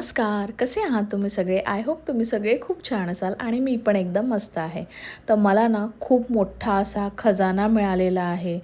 नमस्कार कसे आहात तुम्ही सगळे? आय होप तुम्ही सगळे खूप छान असाल आणि मी पण एकदम मस्त आहे. तर मला ना खूप मोठा असा खजाना मिळालेला आहे.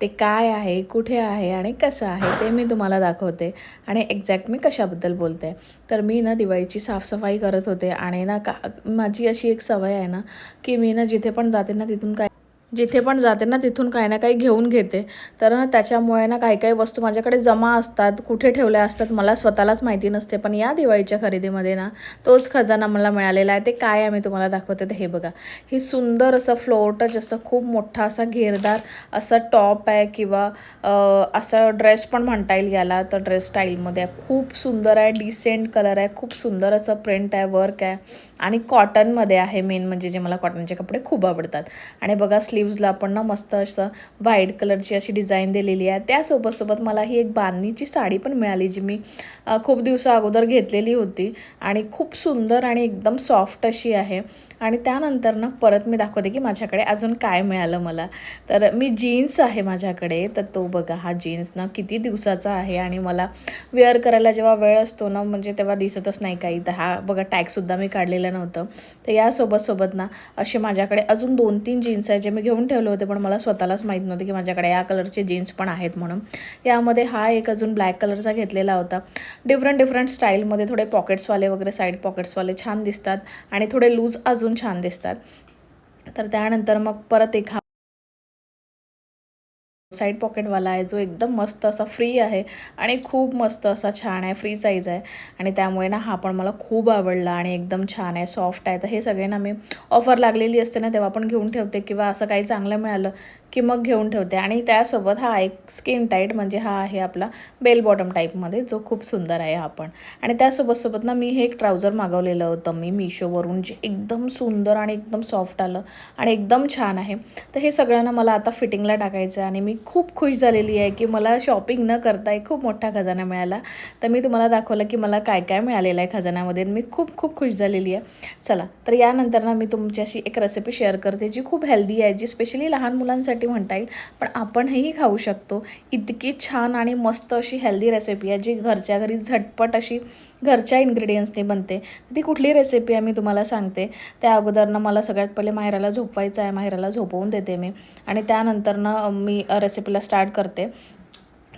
ते काय आहे कुठे आहे आणि कसं आहे ते मी तुम्हाला दाखवते आणि एक्झॅक्ट मी कशाबद्दल बोलते. तर मी ना दिवाळीची साफसफाई करत होते आणि ना का माझी अशी एक सवय आहे ना की मी ना जिथे पण जाते ना तिथून काय जिथे पण जाते ना तिथून काही ना काही घेऊन घेते. तर ना त्याच्यामुळे ना काही काही वस्तू माझ्याकडे जमा असतात कुठे ठेवल्या असतात मला स्वतःलाच माहिती नसते. पण या दिवाळीच्या खरेदीमध्ये ना तोच खजाना मला मिळालेला आहे. ते काय आहे मी तुम्हाला दाखवते ते हे बघा. हे सुंदर असं फ्लोअर टच असं खूप मोठा असा घेरदार असं टॉप आहे किंवा असं ड्रेस पण म्हणता येईल याला तर ड्रेस स्टाईलमध्ये आहे. खूप सुंदर आहे डिसेंट कलर आहे खूप सुंदर असं प्रिंट आहे वर्क आहे. आणि कॉटनमध्ये आहे मेन म्हणजे जे मला कॉटनचे कपडे खूप आवडतात. आणि बघा स्लीव्जला पण ना मस्त असं व्हाईट कलरची अशी डिझाईन दिलेली आहे. त्यासोबत सोबत मला ही एक बांधणीची साडी पण मिळाली जी मी खूप दिवसा अगोदर घेतलेली होती. आणि खूप सुंदर आणि एकदम सॉफ्ट अशी आहे. आणि त्यानंतर ना परत मी दाखवते की माझ्याकडे अजून काय मिळालं मला. तर मी जीन्स आहे माझ्याकडे तर तो बघा हा जीन्स ना किती दिवसाचा आहे आणि मला वेअर करायला जेव्हा वेळ असतो ना म्हणजे तेव्हा दिसतच नाही काही. तर हा बघा टॅगसुद्धा मी काढलेलं नव्हतं. तर यासोबत सोबत ना असे माझ्याकडे अजून दोन तीन जीन्स आहे जे मी घेऊन ठेवले होते पण मला स्वतःलाच माहीत नव्हते की माझ्याकडे या कलरचे जीन्स पण आहेत म्हणून. यामध्ये हा एक अजून ब्लॅक कलरचा घेतलेला होता. डिफरंट डिफरंट स्टाईलमध्ये थोडे पॉकेट्सवाले वगैरे साईड पॉकेट्सवाले छान दिसतात आणि थोडे लूज अजून छान दिसतात. तर त्यानंतर मग परत एक हा साईड पॉकेटवाला आहे जो एकदम मस्त असा फ्री आहे आणि खूप मस्त असा छान आहे फ्री साईज आहे. आणि त्यामुळे ना हा पण मला खूप आवडला आणि एकदम छान आहे सॉफ्ट आहे. तर हे सगळे ना मी ऑफर लागलेली असते ना तेव्हा पण घेऊन ठेवते किंवा असं काही चांगलं मिळालं की मग घेऊन ठेवते. आणि त्यासोबत हा एक स्किन टाईट म्हणजे हा आहे आपला बेल बॉटम टाईपमध्ये जो खूप सुंदर आहे आपण आणि त्यासोबत सोबत ना मी हे एक ट्राउझर मागवलेलं होतं मी मिशोवरून जे एकदम सुंदर आणि एकदम सॉफ्ट आलं आणि एकदम छान आहे. तर हे सगळ्यांना मला आता फिटिंगला टाकायचं आहे आणि मी खूप खुश झालेली आहे की मला शॉपिंग न करता एक खूप मोठा खजाना मिळाला. तर मी तुम्हाला दाखवलं की मला काय काय मिळालेलं आहे खजान्यामध्ये मी खूप खूप खुश झालेली आहे. चला तर यानंतर ना मी तुमच्याशी एक रेसिपी शेअर करते जी खूप हेल्दी आहे जी स्पेशली लहान मुलांसाठी म्हणता येईल. पण आपणही खाऊ शकतो. इतकी छान आणि मस्त अशी हेल्दी रेसिपी आहे जी घरच्या घरी झटपट अशी घरच्या इन्ग्रेडियंट्सनी बनते. ती कुठली रेसिपी आहे मी तुम्हाला सांगते. त्या अगोदरनं मला सगळ्यात पहिले माहेराला झोपवायचं आहे. माहेराला झोपवून देते मी. आणि त्यानंतरनं मी रेसिपीला स्टार्ट करते.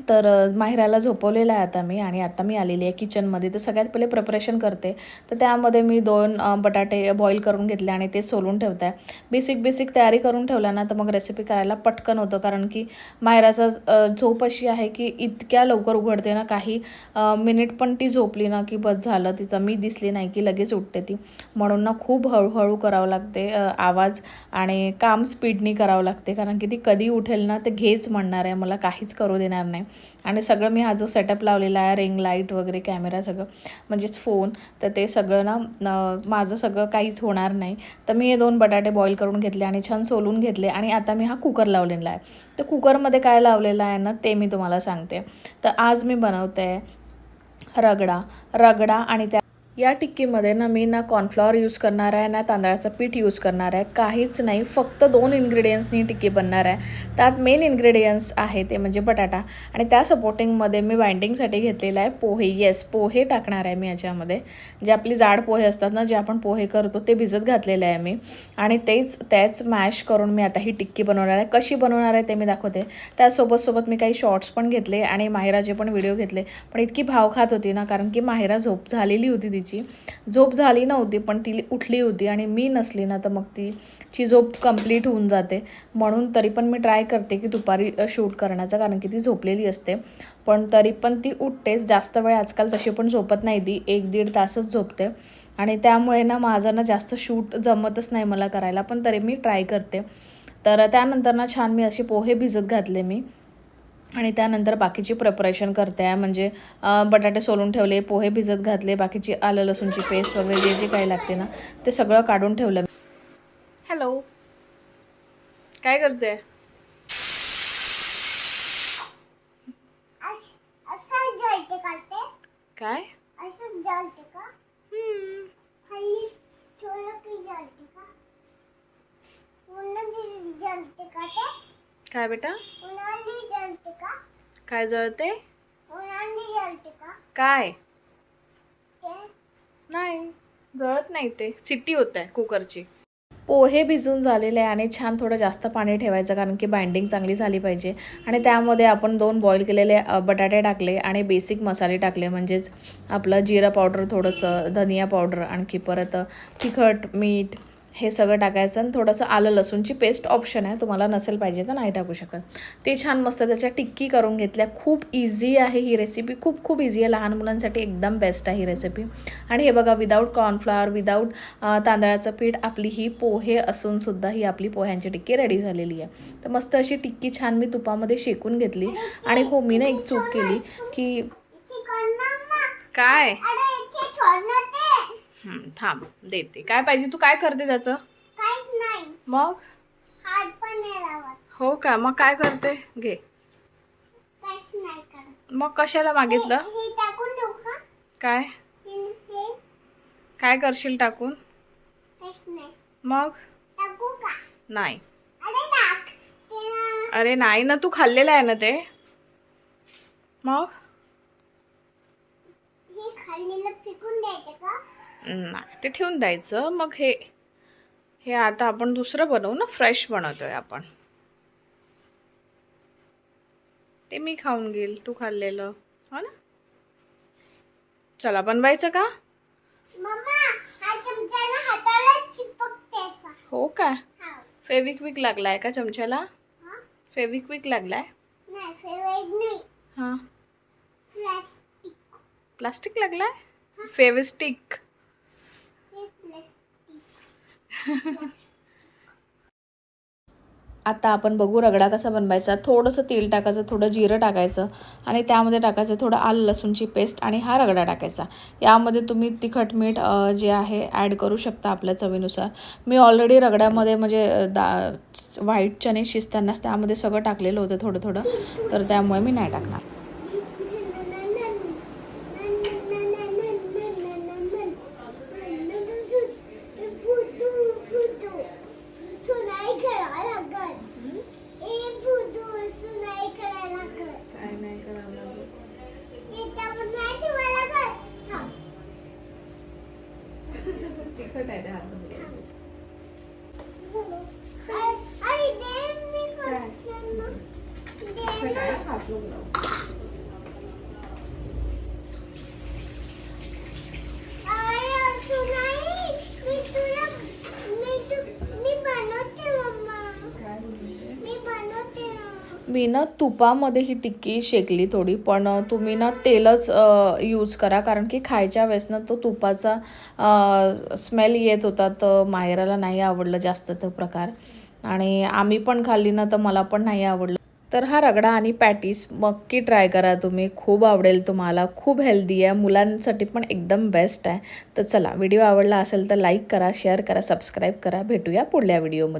तर माहिराला झोपवलेलं आहे आता मी आणि आता मी आलेली आहे किचनमध्ये. तर सगळ्यात पहिले प्रिपरेशन करते. तर त्यामध्ये मी दोन बटाटे बॉईल करून घेतले आणि ते सोलून ठेवते. आहे बेसिक बेसिक तयारी करून ठेवल्या ना तर मग रेसिपी करायला पटकन होतं. कारण की माहिराचा झोप अशी आहे की इतक्या लवकर उघडते ना काही मिनिट पण ती झोपली ना की बस झालं तिचं मी दिसली नाही की लगेच उठते ती. म्हणून ना खूप हळूहळू करावं लागते आवाज आणि काम स्पीडनी करावं लागते. कारण की ती कधी उठेल ना ते घेच म्हणणार आहे. मला काहीच करू देणार नाही. आणि सगळं मी हा जो सेटअप लावलेला आहे रिंग लाइट वगैरे कॅमेरा सगळं म्हणजेच फोन तर ते सगळं ना माझं सगळं काहीच होणार नाही. तर मी हे दोन बटाटे बॉईल करून घेतले आणि छान सोलून घेतले आणि आता मी हा कुकर लावलेला आहे. तर कुकरमध्ये काय लावलेलं आहे ना ते मी तुम्हाला सांगते. तर आज मी बनवते रगडा. रगडा आणि त्या या टिक्कीमध्ये ना मी ना कॉर्नफ्लॉवर यूज करणार आहे ना तांदळाचं पीठ यूज करणार आहे. काहीच नाही फक्त दोन इन्ग्रेडियंट्सनी टिक्की बनणार आहे. त्यात मेन इन्ग्रेडियंट्स आहे ते म्हणजे बटाटा. आणि त्या सपोर्टिंगमध्ये मी बाइंडिंगसाठी घेतलेला आहे पोहे. येस पोहे टाकणार आहे मी याच्यामध्ये. जे आपली जाड पोहे असतात ना जे आपण पोहे करतो ते भिजत घातलेले आहे मी. आणि तेच त्याच मॅश करून मी आता ही टिक्की बनवणार आहे. कशी बनवणार आहे ते मी दाखवते. त्यासोबत सोबत मी काही शॉर्ट्स पण घेतले आणि माहिराचे पण व्हिडिओ घेतले. पण इतकी भाव खात होती ना कारण की माहिरा झोप झालेली होती तिची झोप झाली नव्हती पण ती उठली होती आणि मी नसली ना तर मग तिची झोप कंप्लीट होऊन जाते. म्हणून तरी पण मी ट्राय करते की दुपारी शूट करण्याचा कारण की ती झोपलेली असते. पण तरी पण ती उठतेच. जास्त वेळ आजकाल तशी पण झोपत नाही ती. एक दीड तासच झोपते. आणि त्यामुळे ना माझं ना जास्त शूट जमतच नाही मला करायला. पण तरी मी ट्राय करते. तर त्यानंतर ना छान मी असे पोहे भिजत घातले मी. आणि त्यानंतर बाकीची प्रिपरेशन करते आहे. म्हणजे बटाटे सोलून ठेवले पोहे भिजत घातले बाकीची आलं लसूणची पेस्ट वगैरे जे जे काही लागते ना ते सगळं काढून ठेवलं. हॅलो काय करते अस- असं जळते का ते काय असं जळते काय जळते? काय? नाही जळत नाही ते. सिटी होत आहे कुकरची. पोहे भिजून झालेले आहे आणि छान थोडं जास्त पाणी ठेवायचं कारण की बाइंडिंग चांगली झाली पाहिजे. आणि त्यामध्ये आपण दोन बॉईल केलेले बटाटे टाकले आणि बेसिक मसाले टाकले. म्हणजेच आपलं जिरा पावडर थोडंसं धनिया पावडर आणखी परत तिखट मीठ हे सगळं टाकायचं आणि थोडंसं आलं लसूणची पेस्ट ऑप्शन आहे. तुम्हाला नसेल पाहिजे तर नाही टाकू शकत. ते छान मस्त त्याच्या टिक्की करून घेतल्या. खूप इझी आहे ही रेसिपी खूप खूप इझी आहे. लहान मुलांसाठी एकदम बेस्ट आहे ही रेसिपी आणि हे बघा विदाऊट कॉर्नफ्लॉवर विदाऊट तांदळाचं पीठ आपली ही पोहे असून सुद्धा ही आपली पोह्यांची टिक्की रेडी झालेली आहे. तर मस्त अशी टिक्की छान मी तुपामध्ये शेकून घेतली. आणि हो मी ना एक चूक केली की काय? थांब देते. काय पाहिजे? तू काय करते त्याचं? मग? हो का? मग काय करते? घे. मग कशाला मागितलं? हे काय? काय करशील टाकून? मग? नाही. अरे नाही ना तू खाल्लेलं आहे ना ते. मग? नाही ते ठेवून द्यायचं. मग हे हे आता आपण दुसरं बनवू ना? फ्रेश बनवतोय आपण. ते मी खाऊन घेईल तू खाल्लेलं. हो ना? चला बनवायचं का? हा चमचा ना हाताला चिपकते असा. हो का? फेविक्विक लागलाय का चमच्याला? हा? फेविक्विक लागलाय? नाही फेवरेट नाही. हां. प्लास्टिक प्लास्टिक लागलाय? फेविस्टिक हे प्लास्टिक आता आपण बघू रगडा कसा बनवायचा. थोडंसं तेल टाकायचं थोडं जिरं टाकायचं आणि त्यामध्ये टाकायचं थोडं आलं लसूणची पेस्ट आणि हा रगडा टाकायचा. यामध्ये तुम्ही तिखट मीठ जे आहे ॲड करू शकता आपल्या चवीनुसार. मी ऑलरेडी रगड्यामध्ये म्हणजे दा व्हाईट चणे शिजतानाच त्यामध्ये सगळं टाकलेलं होतं थोडं थोडं. तर त्यामुळे मी नाही टाकणार. तिखट आहे मी ना तुपामध्ये ही टिक्की शेकली थोडी पण तुम्ही ना तेलच यूज करा. कारण की खायच्या वेळेस ना तो तुपाचा स्मेल येत होता तर माहेराला नाही आवडलं जास्त तो प्रकार. आणि आम्ही पण खाल्ली ना तर मला पण नाही आवडलं. तर हा रगडा आणि पॅटीस नक्की ट्राय करा तुम्ही. खूप आवडेल तुम्हाला. खूप हेल्दी आहे. मुलांसाठी पण एकदम बेस्ट आहे. तर चला व्हिडिओ आवडला असेल तर लाईक करा शेअर करा सबस्क्राईब करा. भेटूया पुढल्या व्हिडिओमध्ये